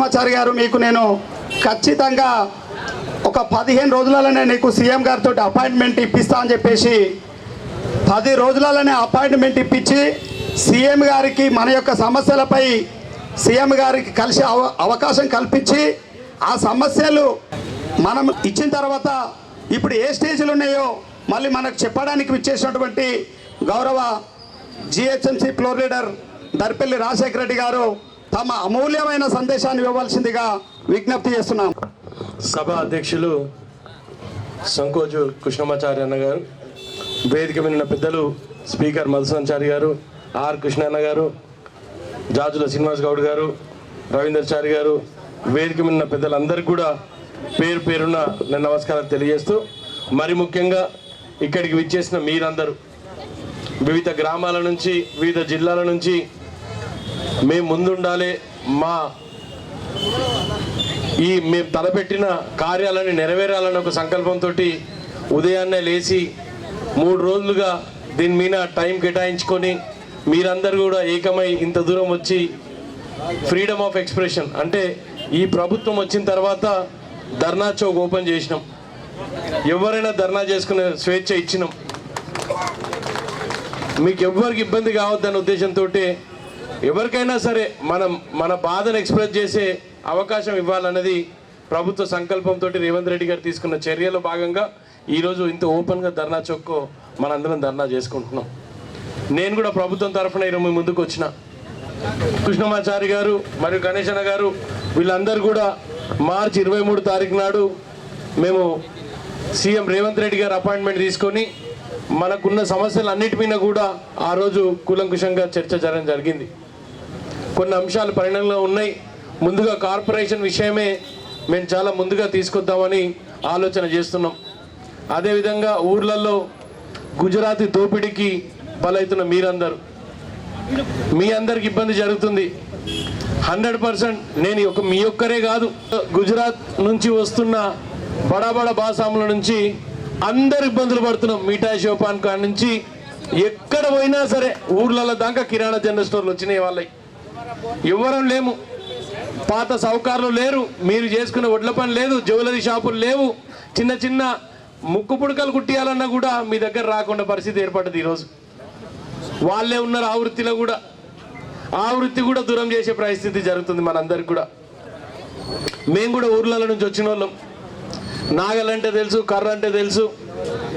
కృష్ణమాచారి గారు మీకు నేను ఖచ్చితంగా ఒక పదిహేను రోజులలోనే నీకు సీఎం గారితో అపాయింట్మెంట్ ఇప్పిస్తా అని చెప్పేసి పది రోజులలోనే అపాయింట్మెంట్ ఇప్పించి సీఎం గారికి మన యొక్క సమస్యలపై సీఎం గారికి కలిసి అవ అవకాశం కల్పించి ఆ సమస్యలు మనం ఇచ్చిన తర్వాత ఇప్పుడు ఏ స్టేజ్లు ఉన్నాయో మళ్ళీ మనకు చెప్పడానికి ఇచ్చేసినటువంటి గౌరవ GHMC floor leader Darpalli Rajasekhara Reddy garu తమ అమూల్యమైన సందేశాన్ని ఇవ్వవలసిందిగా విజ్ఞప్తి చేస్తున్నాం. సభ అధ్యక్షులు సంకోజు కృష్ణమాచారి అన్న గారు వేదిక మీద పెద్దలు స్పీకర్ మధుసంచారి గారు ఆర్ కృష్ణన్న గారు జాజుల శ్రీనివాస్ గౌడ్ గారు రవీందర్ చారి గారు వేదిక మిన్న పెద్దలందరికీ కూడా పేరు పేరున నేను నమస్కారాలు తెలియజేస్తూ మరి ముఖ్యంగా ఇక్కడికి విచ్చేసిన మీరందరూ వివిధ గ్రామాల నుంచి వివిధ జిల్లాల నుంచి మేము ముందుండాలి. మా ఈ మేము తలపెట్టిన కార్యాలని నెరవేరాలని ఒక సంకల్పంతో ఉదయాన్నే లేచి మూడు రోజులుగా దీని మీద టైం కేటాయించుకొని మీరందరూ కూడా ఏకమై ఇంత దూరం వచ్చి ఫ్రీడమ్ ఆఫ్ ఎక్స్ప్రెషన్ అంటే ఈ ప్రభుత్వం వచ్చిన తర్వాత ధర్నా చౌక్ ఓపెన్ చేసినాం. ఎవరైనా ధర్నా చేసుకునే స్వేచ్ఛ ఇచ్చినాం. మీకు ఎవ్వరికి ఇబ్బంది కావద్దనే ఉద్దేశంతో ఎవరికైనా సరే మనం మన బాధను ఎక్స్ప్రెస్ చేసే అవకాశం ఇవ్వాలన్నది ప్రభుత్వ సంకల్పంతో రేవంత్ రెడ్డి గారు తీసుకున్న చర్యలో భాగంగా ఈరోజు ఇంత ఓపెన్గా ధర్నా చొక్కు మనందరం ధర్నా చేసుకుంటున్నాం. నేను కూడా ప్రభుత్వం తరఫున ఇరవై ముందుకు వచ్చిన. కృష్ణమాచారి గారు మరియు గణేశన్న గారు వీళ్ళందరూ కూడా మార్చి ఇరవై మూడు తారీఖు నాడు మేము సీఎం రేవంత్ రెడ్డి గారు అపాయింట్మెంట్ తీసుకొని మనకున్న సమస్యలు అన్నిటి మీద కూడా ఆ రోజు కూలంకుషంగా చర్చ జరగడం జరిగింది. కొన్ని అంశాలు పరిణామంలో ఉన్నాయి. ముందుగా కార్పొరేషన్ విషయమే మేము చాలా ముందుగా తీసుకొద్దామని ఆలోచన చేస్తున్నాం. అదేవిధంగా ఊర్లలో గుజరాతీ దోపిడీకి బలవుతున్న మీరందరూ. మీ అందరికి ఇబ్బంది జరుగుతుంది. హండ్రెడ్ పర్సెంట్ నేను ఒక మీ ఒక్కరే కాదు. గుజరాత్ నుంచి వస్తున్న బడాబడ బాసాముల నుంచి అందరు ఇబ్బందులు పడుతున్నాం. మిఠాయి షోపాన్ కాడ నుంచి ఎక్కడ పోయినా సరే ఊర్లలో దాకా కిరాణా జనరల్ స్టోర్లు వచ్చినాయి వాళ్ళకి. ఎవ్వరం లేము. పాత సౌకర్యాలు లేరు. మీరు చేసుకునే వడ్ల పని లేదు. జ్యువెలరీ షాపులు లేవు. చిన్న చిన్న ముక్కు పుడకలు కుట్టియాలన్నా కూడా మీ దగ్గర రాకుండా పరిస్థితి ఏర్పడ్డది ఈరోజు. వాళ్ళే ఉన్నారు ఆ వృత్తిలో కూడా. ఆ వృత్తి కూడా దూరం చేసే పరిస్థితి జరుగుతుంది మనందరికి కూడా. మేము కూడా ఊర్లలో నుంచి వచ్చిన వాళ్ళం నాగలంటే తెలుసు కర్ర అంటే తెలుసు.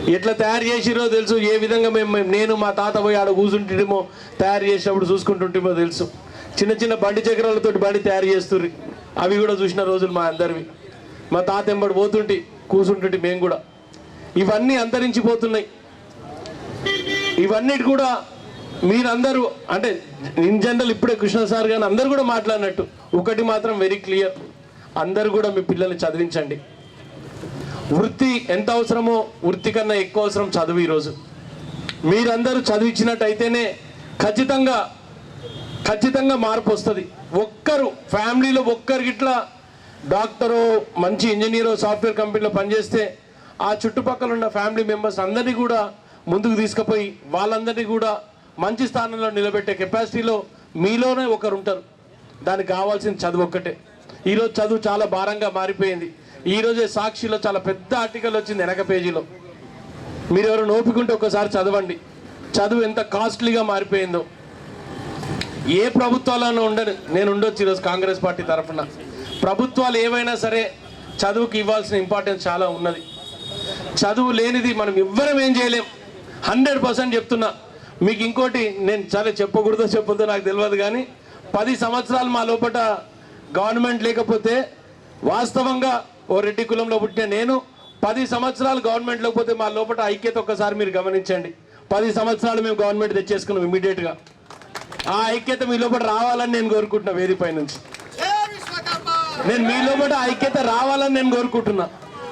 ఎట్లా తయారు చేసిరో తెలుసు. ఏ విధంగా మేము నేను మా తాత పోయి ఆడ కూర్చుంటేమో తయారు చేసినప్పుడు చూసుకుంటుంటేమో తెలుసు. చిన్న చిన్న బండి చక్రాలతో బండి తయారు చేస్తుర్రి. అవి కూడా చూసిన రోజులు మా అందరివి. మా తాత ఎంబడి పోతుంటే కూర్చుంటుంటే మేము కూడా. ఇవన్నీ అంతరించిపోతున్నాయి. ఇవన్నిటి కూడా మీరందరూ అంటే ఇన్ జనరల్ ఇప్పుడే కృష్ణ సార్ కానీ అందరు కూడా మాట్లాడినట్టు ఒకటి మాత్రం వెరీ క్లియర్ అందరు కూడా మీ పిల్లల్ని చదివించండి. వృత్తి ఎంత అవసరమో వృత్తి కన్నా ఎక్కువ అవసరం చదువు ఈరోజు. మీరందరూ చదివించినట్టయితేనే ఖచ్చితంగా ఖచ్చితంగా మార్పు వస్తుంది. ఒక్కరు ఫ్యామిలీలో ఒక్కరికి ఇట్లా డాక్టరో మంచి ఇంజనీరో సాఫ్ట్వేర్ కంపెనీలో పనిచేస్తే ఆ చుట్టుపక్కల ఉన్న ఫ్యామిలీ మెంబర్స్ అందరినీ కూడా ముందుకు తీసుకుపోయి వాళ్ళందరినీ కూడా మంచి స్థానంలో నిలబెట్టే కెపాసిటీలో మీలోనే ఒకరు ఉంటారు. దానికి కావాల్సిన చదువు ఒక్కటే. ఈరోజు చదువు చాలా భారంగా మారిపోయింది. ఈరోజే సాక్షిలో చాలా పెద్ద ఆర్టికల్ వచ్చింది వెనక పేజీలో. మీరు ఎవరు నోపుకుంటే ఒకసారి చదవండి. చదువు ఎంత కాస్ట్లీగా మారిపోయిందో. ఏ ప్రభుత్వాలను ఉండను నేను ఉండొచ్చు ఈరోజు కాంగ్రెస్ పార్టీ తరఫున. ప్రభుత్వాలు ఏవైనా సరే చదువుకి ఇవ్వాల్సిన ఇంపార్టెన్స్ చాలా ఉన్నది. చదువు లేనిది మనం ఎవ్వరం ఏం చేయలేం. హండ్రెడ్ పర్సెంట్ చెప్తున్నా. మీకు ఇంకోటి నేను చాలా చెప్పకూడదో చెప్పొద్దో నాకు తెలియదు కానీ పది సంవత్సరాలు మా లోపల గవర్నమెంట్ లేకపోతే వాస్తవంగా ఓ రెడ్డి కులంలో పుట్టిన నేను పది సంవత్సరాలు గవర్నమెంట్ లేకపోతే మా లోపల ఐక్యత ఒక్కసారి మీరు గమనించండి. పది సంవత్సరాలు మేము గవర్నమెంట్ తెచ్చేసుకున్నాం ఇమీడియట్గా. ఆ ఐక్యత మీ లోపల రావాలని నేను కోరుకుంటున్నా వేదిపై నుంచి. నేను మీ లోపల ఐక్యత రావాలని నేను కోరుకుంటున్నా.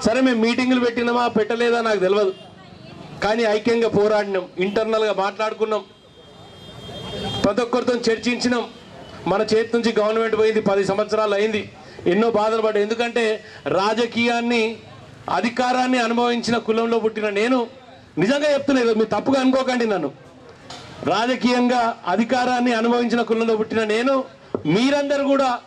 సరే మేము మీటింగులు పెట్టినామా పెట్టలేదా నాకు తెలియదు కానీ ఐక్యంగా పోరాడినాం ఇంటర్నల్గా మాట్లాడుకున్నాం. ప్రతి ఒక్కరితో చర్చించినాం. మన చేతి నుంచి గవర్నమెంట్ పోయింది పది సంవత్సరాలు అయింది. ఎన్నో బాధలు పడ్డాయి ఎందుకంటే రాజకీయాన్ని అధికారాన్ని అనుభవించిన కులంలో పుట్టిన నేను నిజంగా చెప్తున్నాను మీరు తప్పుగా అనుకోకండి నన్ను. రాజకీయంగా అధికారాన్ని అనుభవించిన కులంలో పుట్టిన నేను మీరందరూ కూడా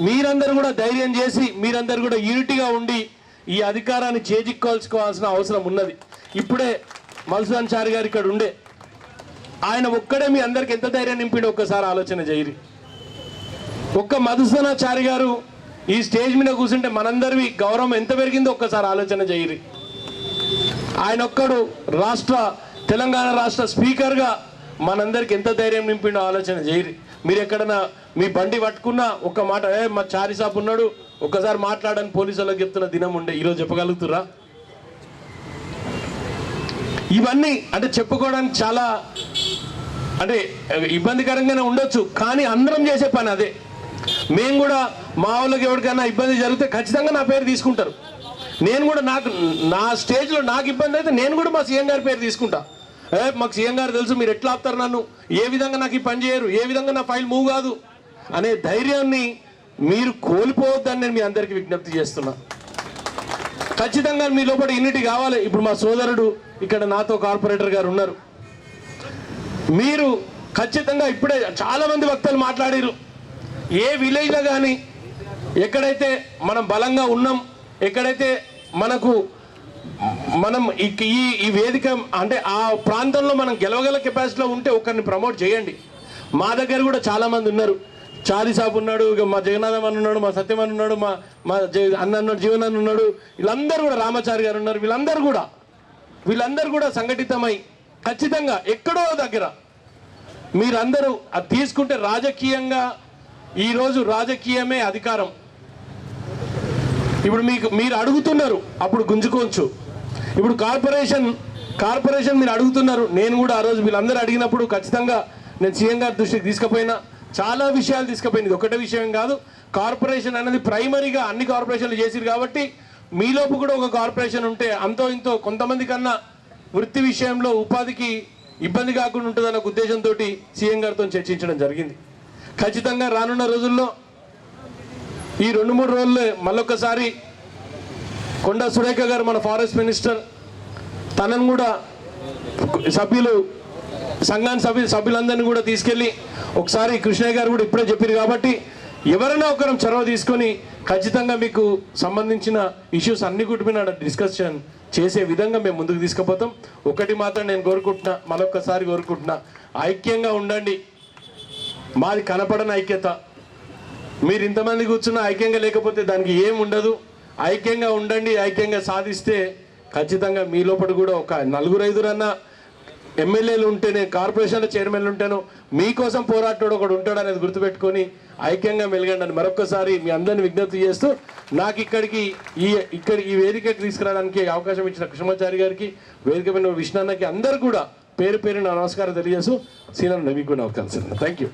మీరందరూ కూడా ధైర్యం చేసి మీరందరూ కూడా యూనిటీగా ఉండి ఈ అధికారాన్ని చేజిక్కోవాల్సుకోవాల్సిన అవసరం ఉన్నది. ఇప్పుడే మల్సుదాన్ చారి గారు ఇక్కడ ఉండే. ఆయన ఒక్కడే మీ అందరికి ఎంత ధైర్యం నింపిండో ఒక్కసారి ఆలోచన చేయరి. ఒక్క మధుసూదనాచారి గారు ఈ స్టేజ్ మీద కూర్చుంటే మనందరివి గౌరవం ఎంత పెరిగిందో ఒక్కసారి ఆలోచన చేయరి. ఆయన ఒక్కడు రాష్ట్ర తెలంగాణ రాష్ట్ర స్పీకర్గా మనందరికి ఎంత ధైర్యం నింపిండో ఆలోచన చేయరు. మీరు ఎక్కడన్నా మీ బండి పట్టుకున్నా ఒక్క మాట ఏ మా చారి సాబ్ ఉన్నాడు ఒక్కసారి మాట్లాడని పోలీసు వాళ్ళకి చెప్తున్న దినం ఉండే. ఈరోజు చెప్పగలుగుతురా ఇవన్నీ అంటే చెప్పుకోవడానికి చాలా అంటే ఇబ్బందికరంగానే ఉండొచ్చు కానీ అందరం చేసే పని అదే. మేము కూడా మా వాళ్ళకి ఎవరికైనా ఇబ్బంది జరిగితే ఖచ్చితంగా నా పేరు తీసుకుంటారు. నేను కూడా నాకు నా స్టేజ్లో నాకు ఇబ్బంది అయితే నేను కూడా మా సీఎం గారి పేరు తీసుకుంటాను ఏ మాకు సీఎం గారు తెలుసు మీరు ఎట్లా ఆపుతారు నన్ను? ఏ విధంగా నాకు ఈ పని చేయరు? ఏ విధంగా నా ఫైల్ మూవ్ కాదు? అనే ధైర్యాన్ని మీరు కోల్పోవద్దని నేను మీ అందరికీ విజ్ఞప్తి చేస్తున్నా. ఖచ్చితంగా మీ లోపల యూనిటీ కావాలి. ఇప్పుడు మా సోదరుడు ఇక్కడ నాతో కార్పొరేటర్ గారు ఉన్నారు. మీరు ఖచ్చితంగా ఇప్పుడే చాలా మంది వక్తలు మాట్లాడారు. ఏ విలేజ్లో కానీ ఎక్కడైతే మనం బలంగా ఉన్నాం ఎక్కడైతే మనకు మనం ఈ- ఈ ఈ వేదిక అంటే ఆ ప్రాంతంలో మనం గెలవగల కెపాసిటీలో ఉంటే ఒకరిని ప్రమోట్ చేయండి. మా దగ్గర కూడా చాలామంది ఉన్నారు. చాలీ సాబ్ ఉన్నాడు ఇక మా జగన్నాథం అని ఉన్నాడు మా సత్యం అని ఉన్నాడు మా మా అన్న అన్నాడు జీవన్ అని ఉన్నాడు వీళ్ళందరూ కూడా రామాచారి గారు ఉన్నారు వీళ్ళందరూ కూడా. వీళ్ళందరూ కూడా సంఘటితమై ఖచ్చితంగా ఎక్కడో దగ్గర మీరందరూ అది తీసుకుంటే రాజకీయంగా ఈరోజు రాజకీయమే అధికారం. ఇప్పుడు మీకు మీరు అడుగుతున్నారు అప్పుడు గుంజుకోవచ్చు. ఇప్పుడు కార్పొరేషన్ కార్పొరేషన్ మీరు అడుగుతున్నారు నేను కూడా ఆ రోజు వీళ్ళందరూ అడిగినప్పుడు ఖచ్చితంగా నేను సీఎం గారి దృష్టికి తీసుకుపోయినా చాలా విషయాలు తీసుకుపోయింది. ఒకటే విషయం కాదు కార్పొరేషన్ అనేది ప్రైమరీగా అన్ని కార్పొరేషన్లు చేసిరు కాబట్టి మీలోపు కూడా ఒక కార్పొరేషన్ ఉంటే అంతో ఇంతో కొంతమంది కన్నా వృత్తి విషయంలో ఉపాధికి ఇబ్బంది కాకుండా ఉంటుందన్న ఉద్దేశంతో సీఎం గారితో చర్చించడం జరిగింది. ఖచ్చితంగా రానున్న రోజుల్లో ఈ రెండు మూడు రోజుల్లో మళ్ళొకసారి కొండా సురేఖ గారు మన ఫారెస్ట్ మినిస్టర్. తనను కూడా సభ్యులు సంఘాన్ని సభ్యు సభ్యులందరినీ కూడా తీసుకెళ్ళి ఒకసారి కృష్ణయ్య గారు కూడా ఇప్పుడే చెప్పారు కాబట్టి ఎవరైనా ఒకరం చొరవ తీసుకొని ఖచ్చితంగా మీకు సంబంధించిన ఇష్యూస్ అన్ని గుటి డిస్కషన్ చేసే విధంగా మేము ముందుకు తీసుకుపోతాం. ఒకటి మాత్రం నేను కోరుకుంటున్నా మరొకసారి కోరుకుంటున్నా ఐక్యంగా ఉండండి. మాది కనపడని ఐక్యత. మీరు ఇంతమంది కూర్చున్న ఐక్యంగా లేకపోతే దానికి ఏం ఉండదు. ఐక్యంగా ఉండండి ఐక్యంగా సాధిస్తే ఖచ్చితంగా మీ లోపల కూడా ఒక నలుగురు ఐదురన్నా ఎమ్మెల్యేలు ఉంటేనే కార్పొరేషన్ల చైర్మన్లు ఉంటేనో మీకోసం పోరాటాడు ఒకడు ఉంటాడు అనేది గుర్తుపెట్టుకొని ఐక్యంగా మెలగండి అని మరొకసారి మీ అందరిని విజ్ఞప్తి చేస్తూ నాకు ఇక్కడికి ఈ ఇక్కడ ఈ వేదికకి తీసుకురావడానికి అవకాశం ఇచ్చిన కృష్ణమాచారి గారికి వేదిక పైన విష్ణాన్నకి అందరు కూడా పేరు పేరు నా నమస్కారం తెలియజేస్తూ సీనియర్ నవీన్ కూడా అవకాశం థ్యాంక్ యూ